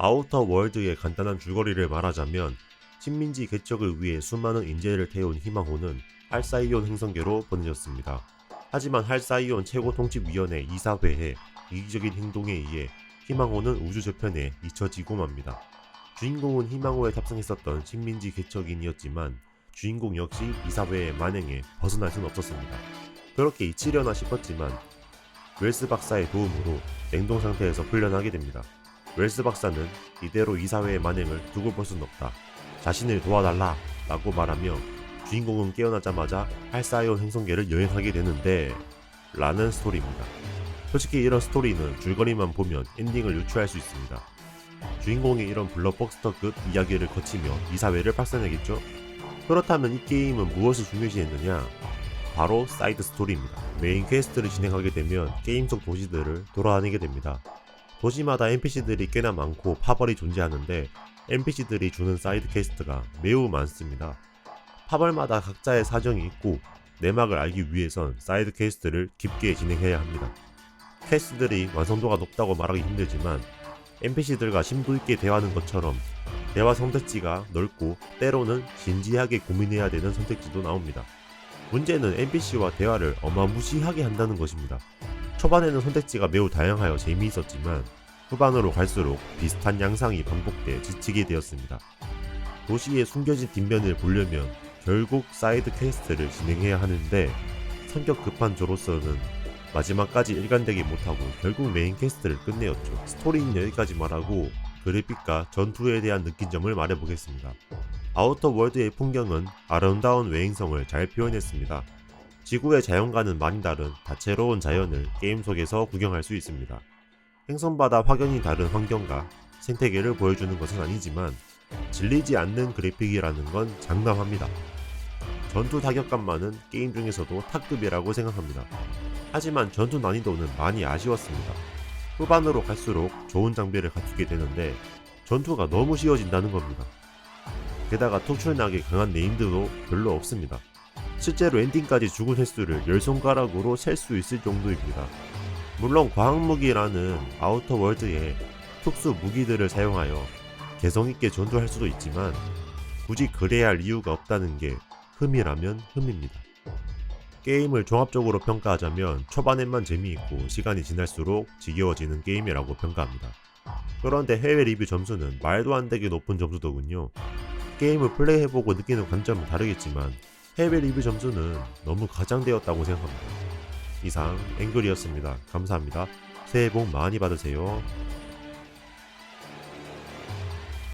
아우터 월드의 간단한 줄거리를 말하자면 식민지 개척을 위해 수많은 인재를 태운 희망호는 할사이온 행성계로 보내졌습니다. 하지만 할사이온 최고 통치위원회 이사회의 이기적인 행동에 의해 희망호는 우주 저편에 잊혀지고 맙니다. 주인공은 희망호에 탑승했었던 식민지 개척인이었지만 주인공 역시 이사회의 만행에 벗어날 수는 없었습니다. 그렇게 잊히려나 싶었지만 웰스 박사의 도움으로 냉동 상태에서 풀려나게 됩니다. 웰스 박사는 이대로 이사회의 만행을 두고 볼 수는 없다. 자신을 도와달라 라고 말하며 주인공은 깨어나자마자 할사이온 행성계를 여행하게 되는데 라는 스토리입니다. 솔직히 이런 스토리는 줄거리만 보면 엔딩을 유추할 수 있습니다. 주인공이 이런 블록버스터급 이야기를 거치며 이사회를 박살내겠죠? 그렇다면 이 게임은 무엇을 중요시했느냐? 바로 사이드 스토리입니다. 메인 퀘스트를 진행하게 되면 게임 속 도시들을 돌아다니게 됩니다. 도시마다 NPC들이 꽤나 많고 파벌이 존재하는데 NPC들이 주는 사이드 퀘스트가 매우 많습니다. 파벌마다 각자의 사정이 있고 내막을 알기 위해선 사이드 퀘스트를 깊게 진행해야 합니다. 퀘스트들이 완성도가 높다고 말하기 힘들지만 NPC들과 심도 있게 대화하는 것처럼 대화 선택지가 넓고 때로는 진지하게 고민해야 되는 선택지도 나옵니다. 문제는 NPC와 대화를 어마무시하게 한다는 것입니다. 초반에는 선택지가 매우 다양하여 재미있었지만 후반으로 갈수록 비슷한 양상이 반복돼 지치게 되었습니다. 도시의 숨겨진 뒷면을 보려면 결국 사이드 퀘스트를 진행해야 하는데 성격 급한 저로서는 마지막까지 일관되게 못하고 결국 메인 퀘스트를 끝내었죠. 스토리는 여기까지 말하고 그래픽과 전투에 대한 느낀 점을 말해보겠습니다. 아우터 월드의 풍경은 아름다운 외행성을 잘 표현했습니다. 지구의 자연과는 많이 다른 다채로운 자연을 게임 속에서 구경할 수 있습니다. 행성마다 확연히 다른 환경과 생태계를 보여주는 것은 아니지만 질리지 않는 그래픽이라는 건 장담합니다. 전투 타격감만은 게임 중에서도 탑급이라고 생각합니다. 하지만 전투 난이도는 많이 아쉬웠습니다. 후반으로 갈수록 좋은 장비를 갖추게 되는데 전투가 너무 쉬워진다는 겁니다. 게다가 특출나게 강한 네임드도 별로 없습니다. 실제로 엔딩까지 죽은 횟수를 10손가락으로 셀 수 있을 정도입니다. 물론 과학무기라는 아우터 월드의 특수 무기들을 사용하여 개성있게 전투할 수도 있지만 굳이 그래야 할 이유가 없다는 게 흠이라면 흠입니다. 게임을 종합적으로 평가하자면 초반엔만 재미있고 시간이 지날수록 지겨워지는 게임이라고 평가합니다. 그런데 해외 리뷰 점수는 말도 안 되게 높은 점수더군요. 게임을 플레이해보고 느끼는 관점은 다르겠지만 해외 리뷰 점수는 너무 과장되었다고 생각합니다. 이상 앵글이었습니다. 감사합니다. 새해 복 많이 받으세요.